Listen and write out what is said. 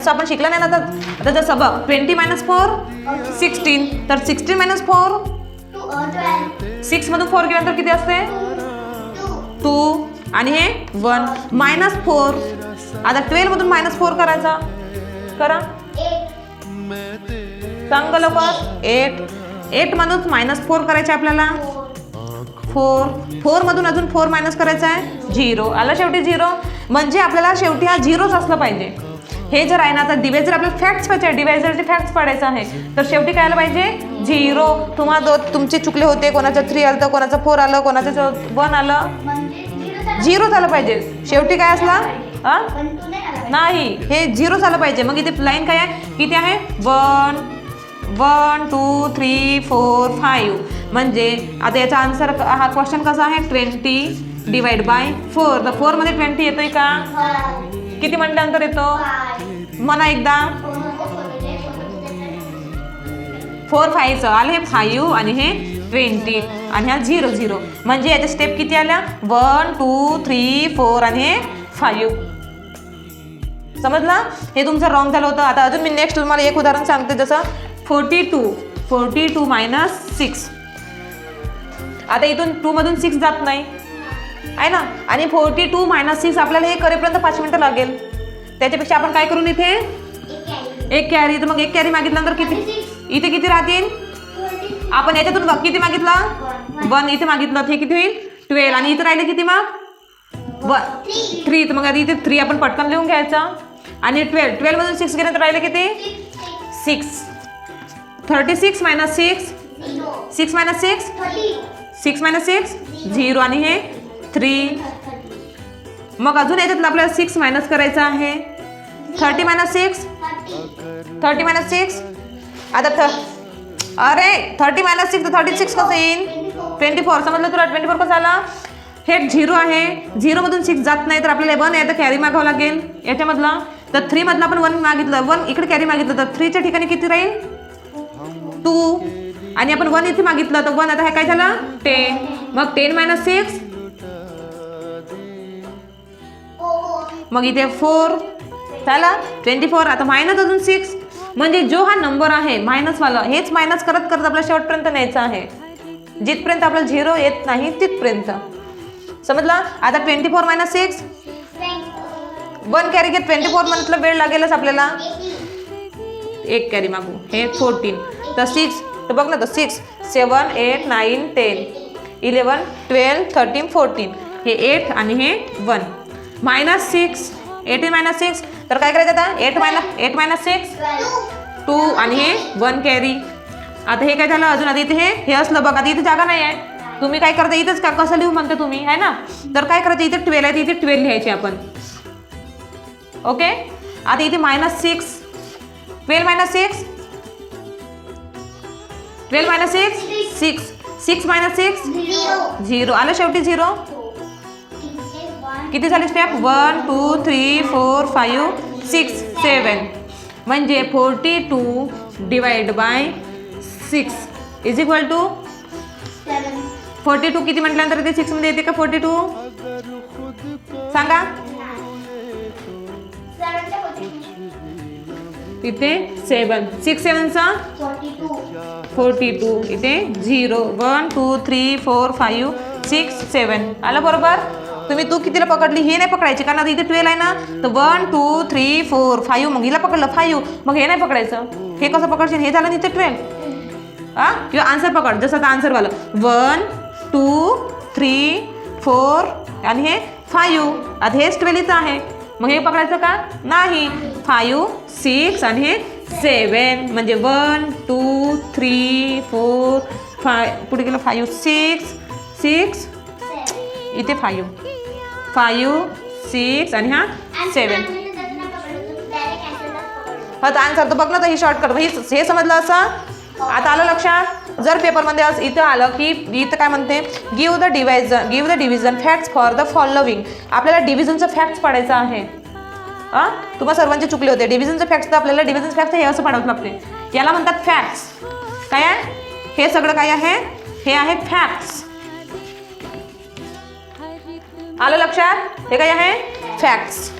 असं आपण शिकलं नाही ना तर आता जसं बघ ट्वेंटी मायनस फोर सिक्स्टीन तर सिक्स्टीन मायनस फोर सिक्समधून फोर गेल्यानंतर किती असते? टू आणि हे वन मायनस फोर आता ट्वेल्वमधून मायनस फोर करायचा. करा. सांग लवकर. एट एटमधून मायनस फोर करायचे आपल्याला. फोर फोर फोरमधून अजून फोर मायनस करायचं आहे. झिरो आला शेवटी झिरो म्हणजे आपल्याला शेवटी हा झिरोच असला पाहिजे. हे जर आहे ना तर डिवायझर आपल्याला फॅक्ट्स पाहिजे डिवायझरचे फॅक्ट्स पाडायचं आहे तर शेवटी काय आलं पाहिजे? झिरो. तुम्हा दो तुमचे चुकले होते कोणाचं थ्री आलं तर कोणाचं फोर आलं कोणाचं वन आलं. झिरो झालं पाहिजे. शेवटी काय असला? नाही. हे झिरो झालं पाहिजे. मग इथे लाईन काय आहे? किती आहे? One one two three four five म्हणजे आता याचा आन्सर हा क्वेश्चन कसा आहे? ट्वेंटी डिवाइड बाय फोर तर फोरमध्ये ट्वेंटी येतोय का? किती म्हटल्यानंतर येतो? म्हणा एकदा. फोर नको फोर फाईव्हचं आलं हे फाईव्ह आणि हे ट्वेंटी आणि हा झिरो झिरो म्हणजे याच्या स्टेप किती आल्या? वन टू थ्री फोर आणि हे फाईव्ह समजला? हे तुमचं रॉंग झालं होतं. आता अजून मी नेक्स्ट तुम्हाला एक उदाहरण सांगते. जसं forty two forty two minus six आता इथून टूमधून सिक्स जात नाही. आहे ना? आणि फोर्टी टू मायनस सिक्स आपल्याला हे करेपर्यंत पाच मिनटं लागेल. त्याच्यापेक्षा आपण काय करून इथे? एक कॅरी तर मग एक कॅरी मागितल्यानंतर किती? इथे किती राहतील? आपण याच्यातून बघ किती मागितला? वन. इथे मागितलं. हे किती होईल? ट्वेल्व आणि इथे राहिले किती मग? वन थ्री तर मग आधी इथे थ्री आपण पटकन लिहून घ्यायचा. आणि ट्वेल्व ट्वेल्वमधून सिक्स गेल्यानंतर राहिले किती? Six six thirty six minus six six minus six six minus six zero आणि हे? थ्री. मग अजून याच्यातलं आपल्याला सिक्स मायनस करायचं आहे. Thirty minus six thirty minus six आता थ अरे थर्टी मायनस सिक्स तर थर्टी सिक्स कसं येईल ट्वेंटी फोर समजलं तुला? ट्वेंटी फोर कसं आला? हे झिरो आहे. झिरोमधून सिक्स जात नाही तर आपल्याला वन आहे तर कॅरी मागावं लागेल. याच्यामधला? तर थ्रीमधलं आपण वन मागितलं. वन इकडे कॅरी मागितलं तर थ्रीच्या ठिकाणी किती राहील? टू आणि आपण वन इथे मागितलं तर वन आता हे काय झालं? टेन मग टेन मायनस सिक्स मग इथे फोर. झालं? Twenty four. आता मायनस अजून सिक्स म्हणजे जो हा नंबर आहे मायनसवाला हेच मायनस करत करत आपल्या शेवटपर्यंत न्यायचं आहे. जिथपर्यंत आपला झिरो येत नाही तिथपर्यंत. समजला? आता twenty four minus six one carry घेत ट्वेंटी फोर म्हटलं वेळ लागेलच आपल्याला. एक कॅरी मागू. हे फोर्टीन तर सिक्स तर बघ ना तर six seven eight nine ten eleven twelve thirteen fourteen हे एट आणि हे one minus six eighteen minus six तर काय करायचं आता? Eight minus eight minus six two आणि हे वन कॅरी आता हे काय झालं? अजून आता इथे हे हे असलं बघ आता इथे जागा नाही आहे तुम्ही काय करता? इथंच का? कसं लिहू म्हणते तुम्ही? आहे ना? तर काय करायचं? इथे ट्वेल्व आहे इथे ट्वेल्व लिहायचे आपण. ओके आता इथे minus six twelve minus six twelve minus six six six minus six zero आलं शेवटी झिरो किती झाले step one two three four five six seven म्हणजे forty two divide by six is equal to forty two किती म्हटल्यानंतर ते सिक्समध्ये येते का? फोर्टी टू सांगा इथे सेवन सिक्स सेवनचा फोर्टी टू फोर्टी टू इथे zero one two three four five six seven आलं बरोबर? तुम्ही तू कितीला पकडली? हे नाही पकडायची. कारण आता इथे ट्वेल्व आहे ना. तर one two three four five मग हिला पकडलं फाईव्ह मग हे नाही पकडायचं. हे कसं पकडशील? हे झालं ना इथे ट्वेल्व हां? किंवा आन्सर पकड. जसं आता आन्सर वालं. वन टू थ्री फोर आणि हे फाईव्ह आता हेच ट्वेल्व आहे. मग हे पकडायचं का? नाही. फायू सिक्स आणि हे सेवन म्हणजे one two three four five पुढे गेलं फायू सिक्स सिक्स इथे फाईव्ह फाईव्ह सिक्स आणि हा सेवन हा तर आन्सर तर बघ ना तर ही शॉर्टकट ही हे समजलं असं? आता आलं लक्षात? जर पेपरमध्ये असं इथं आलं की इथं काय म्हणते? Give the division give the division facts for the following आपल्याला डिव्हिजनचं फॅक्ट्स पाडायचं आहे. हां तुम्हाला सर्वांचे चुकले होते. डिव्हिजनचं फॅक्ट्स तर आपल्याला डिव्हिजन फॅक्ट्स हे असं पाडावं लागते याला म्हणतात फॅक्ट्स काय आहे? हे सगळं काय आहे? हे आहे फॅक्ट्स आलं लक्षात? हे काय आहे? फॅक्ट्स